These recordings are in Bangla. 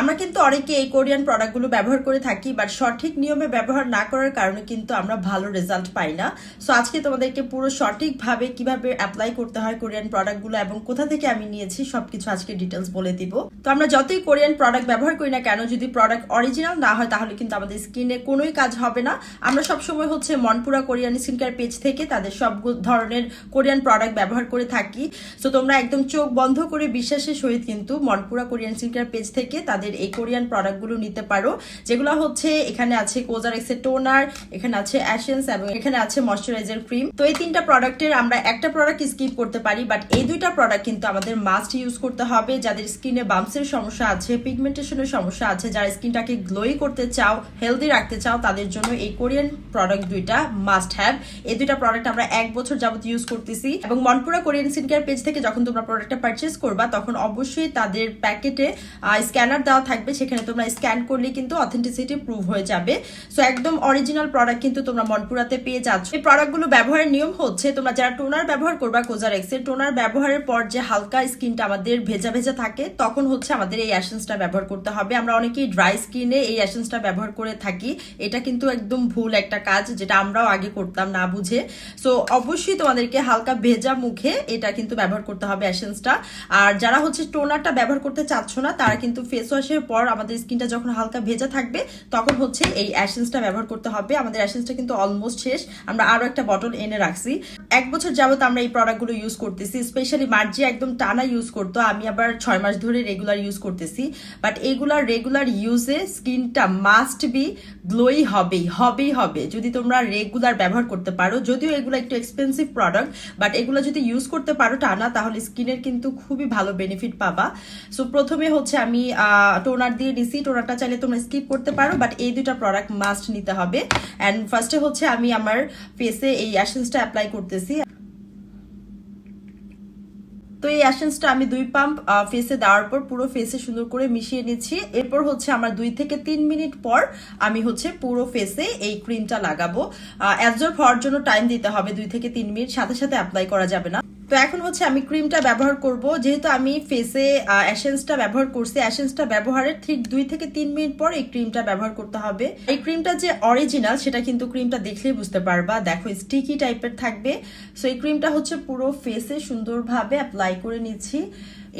আমরা কিন্তু অনেকে এই কোরিয়ান প্রোডাক্টগুলো ব্যবহার করে থাকি বাট সঠিক নিয়মে ব্যবহার না করার কারণে কিন্তু আমরা ভালো রেজাল্ট পাই না। সো আজকে তোমাদেরকে পুরো সঠিকভাবে কীভাবে অ্যাপ্লাই করতে হয় কোরিয়ান প্রোডাক্টগুলো এবং কোথা থেকে আমি নিয়েছি সবকিছু আজকে ডিটেলস বলে দিব। তো আমরা যতই কোরিয়ান প্রোডাক্ট ব্যবহার করি না কেন, যদি প্রোডাক্ট অরিজিনাল না হয় তাহলে কিন্তু আমাদের স্কিনে কোনোই কাজ হবে না। আমরা সবসময় হচ্ছে Monpura Korean skin care page থেকে তাদের সব ধরনের কোরিয়ান প্রোডাক্ট ব্যবহার করে থাকি। সো তোমরা একদম চোখ বন্ধ করে বিশ্বাসের সহিত কিন্তু Monpura Korean skin care page থেকে তাদের এই কোরিয়ান প্রোডাক্টগুলো নিতে পারো। যেগুলো হচ্ছে এখানে আছে কোজার এক্সের টোনার, এখানে আছে অ্যাশেন্স এবং এখানে আছে ময়শ্চারাইজার ক্রিম। তো এই তিনটা প্রোডাক্টের আমরা একটা প্রোডাক্ট স্কিপ করতে পারি, বাট এই দুইটা প্রোডাক্ট কিন্তু আমাদের মাস্ট ইউজ করতে হবে। যাদের স্কিনে বামসের সমস্যা আছে পিগমেন্টেশনের সমস্যা আছে, যারা স্কিনটাকে গ্লোই করতে চাও হেলদি রাখতে চাও, তাদের জন্য এই কোরিয়ান প্রোডাক্ট দুইটা মাস্ট হ্যাভ এই দুইটা প্রোডাক্ট আমরা এক বছর যাবত ইউজ করতেছি এবং Monpura Korean skin care page থেকে যখন তোমরা প্রোডাক্টটা পারচেস করবা, তখন অবশ্যই তাদের প্যাকেটে স্ক্যানার দেওয়া থাকবে, সেখানে তোমরা স্ক্যান করলে কিন্তু অথেন্টিসিটি প্রুভ হয়ে যাবে। সো একদম অরিজিনাল প্রোডাক্ট কিন্তু তোমরা মনপুরাতে পেয়ে যাচ্ছ। এই প্রোডাক্টগুলো ব্যবহারের নিয়ম হচ্ছে, তোমরা যারা টোনার ব্যবহার করবা কোজার এক্সের টোনার ব্যবহারের পর যে হালকা স্কিনটা আমাদের ভেজা ভেজা থাকে, তখন হচ্ছে আমাদের এই অ্যাসেন্সটা ব্যবহার করতে হবে। আমরা অনেকেই ড্রাই স্কিনে এই অ্যাসেন্সটা ব্যবহার করে থাকি। এটা কিন্তু একদম ভুল একটা কাজ, যেটা আমরাও আগে করতাম না বুঝে। সো অবশ্যই তোমাদেরকে হালকা ভেজা মুখে এটা কিন্তু ব্যবহার করতে হবে অ্যাসেন্সটা আর যারা হচ্ছে টোনারটা ব্যবহার করতে চাচ্ছ না, তারা কিন্তু ফেস ওয়াশের পর আমাদের স্কিনটা যখন হালকা ভেজা থাকবে, তখন হচ্ছে এই অ্যাসেন্সটা ব্যবহার করতে হবে। আমাদের অ্যাসেন্সটা কিন্তু অলমোস্ট শেষ। আমরা আরও একটা বটল এনে রাখছি। এক বছর যাবত আমরা এই প্রোডাক্টগুলো ইউজ করতেছি। স্পেশালি মার্জি একদম টানা ইউজ করতো। আমি আবার ছয় মাস ধরে রেগুলার ইউজ করতেছি। বাট এগুলার রেগুলার ইউজে স্কিনটা মাস্ট বি গ্লোই হবেই হবেই, হবে। যদি তোমরা রেগুলার ব্যবহার করতে পারো, যদিও এগুলো একটু এক্সপেন্সিভ প্রোডাক্ট বাট এগুলো যদি ইউজ করতে পারো টানা, তাহলে স্কিনের কিন্তু খুবই ভালো বেনিফিট পাবা। সো প্রথমে হচ্ছে আমি টোনার দিয়ে দিছি টোনারটা চাইলে তোমরা স্কিপ করতে পারো বাট এই দুটা প্রোডাক্ট মাস্ট নিতে হবে। অ্যান্ড ফার্স্টে হচ্ছে আমি আমার ফেসে এই অ্যাসেন্সটা অ্যাপ্লাই করতেছি। তো এই অ্যাসেন্সটা আমি দুই পাম্প ফেসে দেওয়ার পর পুরো ফেসে সুন্দর করে মিশিয়ে নিচ্ছি। এরপর হচ্ছে আমার দুই থেকে তিন মিনিট পর আমি হচ্ছে পুরো ফেসে এই ক্রিমটা লাগাবো। অ্যাবজর্ব হওয়ার জন্য টাইম দিতে হবে দুই থেকে তিন মিনিট সাথে সাথে অ্যাপ্লাই করা যাবে না। তো এখন হচ্ছে আমি ক্রিমটা ব্যবহার করব। যেহেতু আমি ফেসে অ্যাসেন্সটা ব্যবহার করছি অ্যাসেন্সটা ব্যবহারের ঠিক দুই থেকে তিন মিনিট পর এই ক্রিমটা ব্যবহার করতে হবে। এই ক্রিমটা যে অরিজিনাল সেটা কিন্তু ক্রিমটা দেখলেই বুঝতে পারবা। দেখো স্টিকি টাইপের থাকবে। সো এই ক্রিমটা হচ্ছে পুরো ফেসে সুন্দরভাবে অ্যাপ্লাই করে নিচ্ছি।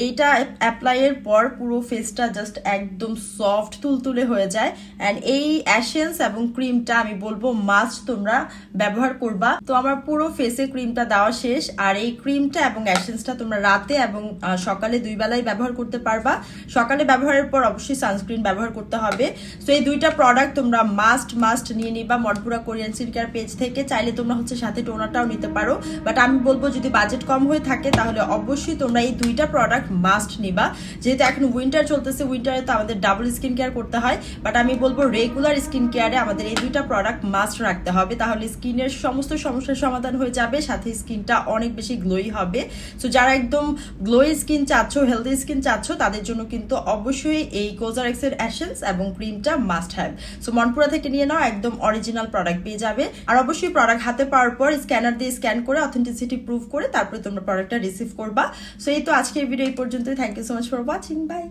এইটা অ্যাপ্লাইয়ের পর পুরো ফেসটা জাস্ট একদম সফট তুলতুলে হয়ে যায়। অ্যান্ড এই অ্যাসেন্স এবং ক্রিমটা আমি বলব মাস্ট তোমরা ব্যবহার করবা। তো আমার পুরো ফেসে ক্রিমটা দেওয়া শেষ। আর এই ক্রিমটা এবং অ্যাসেন্সটা তোমরা রাতে এবং সকালে দুই বেলায় ব্যবহার করতে পারবা। সকালে ব্যবহারের পর অবশ্যই সানস্ক্রিন ব্যবহার করতে হবে। সো এই দুইটা প্রোডাক্ট তোমরা মাস্ট মাস্ট নিয়ে নিবা মনপুরা কোরিয়ান সিনকেয়ার পেজ থেকে। চাইলে তোমরা হচ্ছে সাথে টোনারটাও নিতে পারো। বাট আমি বলব যদি বাজেট কম হয়ে থাকে তাহলে অবশ্যই তোমরা এই দুইটা প্রোডাক্ট মাস্ট নিবা। যেহেতু এখন উইন্টার চলতেছে উইন্টারে তো আমাদের ডাবল স্কিন কেয়ার করতে হয়। বাট আমি বলব রেগুলার স্কিন কেয়ারে আমাদের এই দুইটা প্রোডাক্ট মাস্ট রাখতে হবে। তাহলে স্কিনের সমস্ত সমস্যার সমাধান হয়ে যাবে, সাথে স্কিনটা অনেক বেশি গ্লোই হবে। সো যারা একদম গ্লোই স্কিন চাচ্ছ হেলদি স্কিন চাচ্ছ, তাদের জন্য কিন্তু অবশ্যই এই কোজার এক্সের অ্যাসেন্স এবং ক্রিমটা মাস্ট হ্যাভ সো মনপুরা থেকে নিয়ে নাও, একদম অরিজিনাল প্রোডাক্ট পেয়ে যাবে। আর অবশ্যই প্রোডাক্ট হাতে পাওয়ার পর স্ক্যানার দিয়ে স্ক্যান করে অথেন্টিসিটি প্রুভ করে তারপরে তোমরা প্রোডাক্টটা রিসিভ করবা। সো এই তো আজকের ভিডিও পর্যন্ত thank you so much for watching bye